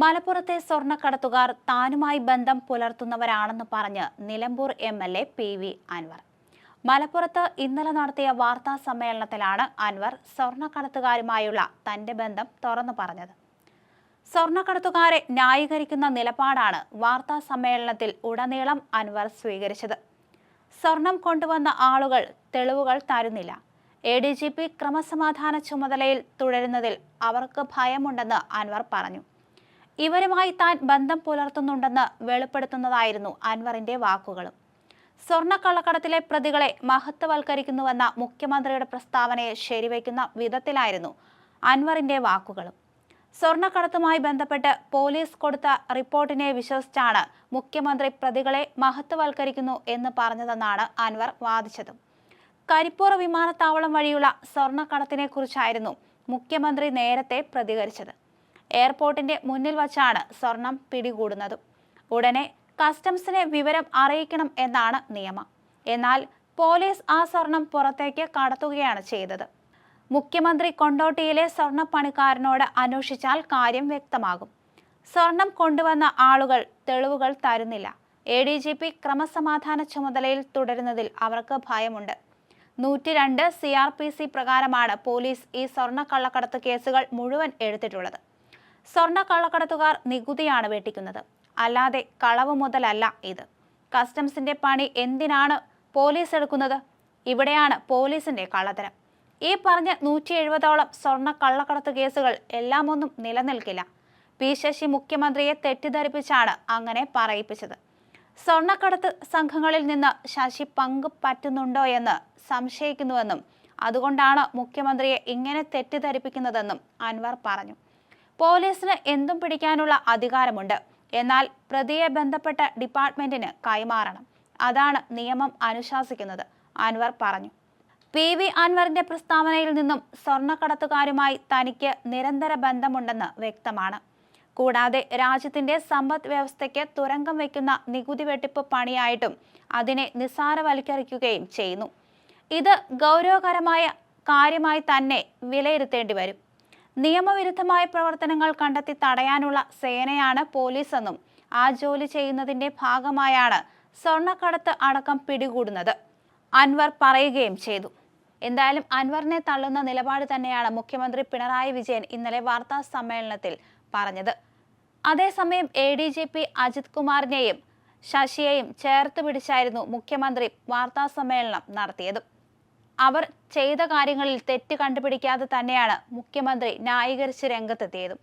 മലപ്പുറത്തെ സ്വർണക്കടത്തുകാർ താനുമായി ബന്ധം പുലർത്തുന്നവരാണെന്ന് പറഞ്ഞ് Nilambur M L A P V Anvar. മലപ്പുറത്ത് ഇന്നലെ നടത്തിയ വാർത്താ സമ്മേളനത്തിലാണ് അൻവർ സ്വർണക്കടത്തുകാരുമായുള്ള തന്റെ ബന്ധം തുറന്നു പറഞ്ഞത്. സ്വർണക്കടത്തുകാരെ ന്യായീകരിക്കുന്ന നിലപാടാണ് വാർത്താ സമ്മേളനത്തിൽ ഉടനീളം അൻവർ സ്വീകരിച്ചത്. സ്വർണം കൊണ്ടുവന്ന ആളുകൾ തെളിവുകൾ തരുന്നില്ല. എ ഡി ജി പി ക്രമസമാധാന ചുമതലയിൽ തുടരുന്നതിൽ അവർക്ക് ഭയമുണ്ടെന്ന് അൻവർ പറഞ്ഞു. ഇവരുമായി താൻ ബന്ധം പുലർത്തുന്നുണ്ടെന്ന് വെളിപ്പെടുത്തുന്നതായിരുന്നു അൻവറിന്റെ വാക്കുകളും. സ്വർണക്കള്ളക്കടത്തിലെ പ്രതികളെ മഹത്വവൽക്കരിക്കുന്നുവെന്ന മുഖ്യമന്ത്രിയുടെ പ്രസ്താവനയെ ശരിവയ്ക്കുന്ന വിധത്തിലായിരുന്നു അൻവറിന്റെ വാക്കുകളും. സ്വർണക്കടത്തുമായി ബന്ധപ്പെട്ട് പോലീസ് കൊടുത്ത റിപ്പോർട്ടിനെ വിശ്വസിച്ചാണ് മുഖ്യമന്ത്രി പ്രതികളെ മഹത്വവൽക്കരിക്കുന്നു എന്ന് പറഞ്ഞതെന്നാണ് അൻവർ വാദിച്ചത്. കരിപ്പൂർ വിമാനത്താവളം വഴിയുള്ള സ്വർണക്കടത്തിനെ കുറിച്ചായിരുന്നു മുഖ്യമന്ത്രി നേരത്തെ പ്രതികരിച്ചത്. എയർപോർട്ടിന്റെ മുന്നിൽ വച്ചാണ് സ്വർണം പിടികൂടുന്നത്. ഉടനെ കസ്റ്റംസിനെ വിവരം അറിയിക്കണം എന്നാണ് നിയമം. എന്നാൽ പോലീസ് ആ സ്വർണം പുറത്തേക്ക് കടത്തുകയാണ് ചെയ്തത്. മുഖ്യമന്ത്രി കൊണ്ടോട്ടിയിലെ സ്വർണപ്പണിക്കാരനോട് അന്വേഷിച്ചാൽ കാര്യം വ്യക്തമാകും. സ്വർണം കൊണ്ടുവന്ന ആളുകൾ തെളിവുകൾ തരുന്നില്ല. എ ഡി ജി പി ക്രമസമാധാന ചുമതലയിൽ തുടരുന്നതിൽ അവർക്ക് ഭയമുണ്ട്. നൂറ്റി രണ്ട് സി ആർ പി സി പ്രകാരമാണ് പോലീസ് ഈ സ്വർണ കള്ളക്കടത്ത് കേസുകൾ മുഴുവൻ എടുത്തിട്ടുള്ളത്. സ്വർണ കള്ളക്കടത്തുകാർ നികുതിയാണ് വെട്ടിക്കുന്നത്. അല്ലാതെ കളവ് മുതലല്ല ഇത്. കസ്റ്റംസിന്റെ പണി എന്തിനാണ് പോലീസ് എടുക്കുന്നത്? ഇവിടെയാണ് പോലീസിന്റെ കള്ളത്തരം. ഈ പറഞ്ഞ നൂറ്റി എഴുപതോളം സ്വർണ കള്ളക്കടത്ത് കേസുകൾ എല്ലാം ഒന്നും നിലനിൽക്കില്ല. പി. ശശി മുഖ്യമന്ത്രിയെ തെറ്റിദ്ധരിപ്പിച്ചാണ് അങ്ങനെ പറയിപ്പിച്ചത്. സ്വർണക്കടത്ത് സംഘങ്ങളിൽ നിന്ന് ശശി പങ്ക് പറ്റുന്നുണ്ടോ എന്ന് സംശയിക്കുന്നുവെന്നും അതുകൊണ്ടാണ് മുഖ്യമന്ത്രിയെ ഇങ്ങനെ തെറ്റിദ്ധരിപ്പിക്കുന്നതെന്നും അൻവർ പറഞ്ഞു. പോലീസിന് എന്തും പിടിക്കാനുള്ള അധികാരമുണ്ട്. എന്നാൽ പ്രതിയെ ബന്ധപ്പെട്ട ഡിപ്പാർട്ട്മെന്റിന് കൈമാറണം. അതാണ് നിയമം അനുശാസിക്കുന്നത് അൻവർ പറഞ്ഞു. പി വി അൻവറിന്റെ പ്രസ്താവനയിൽ നിന്നും സ്വർണക്കടത്തുകാരുമായി തനിക്ക് നിരന്തര ബന്ധമുണ്ടെന്ന് വ്യക്തമാണ്. കൂടാതെ രാജ്യത്തിന്റെ സമ്പദ് വ്യവസ്ഥയ്ക്ക് തുരങ്കം വയ്ക്കുന്ന നികുതി വെട്ടിപ്പ് പണിയായിട്ടും അതിനെ നിസ്സാരവൽക്കരിക്കുകയും ചെയ്യുന്നു. ഇത് ഗൗരവകരമായ കാര്യമായി തന്നെ വിലയിരുത്തേണ്ടി വരും. നിയമവിരുദ്ധമായ പ്രവർത്തനങ്ങൾ കണ്ടെത്തി തടയാനുള്ള സേനയാണ് പോലീസെന്നും ആ ജോലി ചെയ്യുന്നതിന്റെ ഭാഗമായാണ് സ്വർണക്കടത്ത് അടക്കം പിടികൂടുന്നത്. അൻവർ പറയുകയും ചെയ്തു. എന്തായാലും അൻവറിനെ തള്ളുന്ന നിലപാട് തന്നെയാണ് മുഖ്യമന്ത്രി പിണറായി വിജയൻ ഇന്നലെ വാർത്താ സമ്മേളനത്തിൽ പറഞ്ഞത്. അതേസമയം A D G P Ajith കുമാറിനെയും ശശിയെയും ചേർത്ത് പിടിച്ചായിരുന്നു മുഖ്യമന്ത്രി വാർത്താ സമ്മേളനം നടത്തിയത്. അവർ ചെയ്ത കാര്യങ്ങളിൽ തെറ്റ് കണ്ടുപിടിക്കാതെ തന്നെയാണ് മുഖ്യമന്ത്രി ന്യായീകരിച്ച് രംഗത്തെത്തിയതും.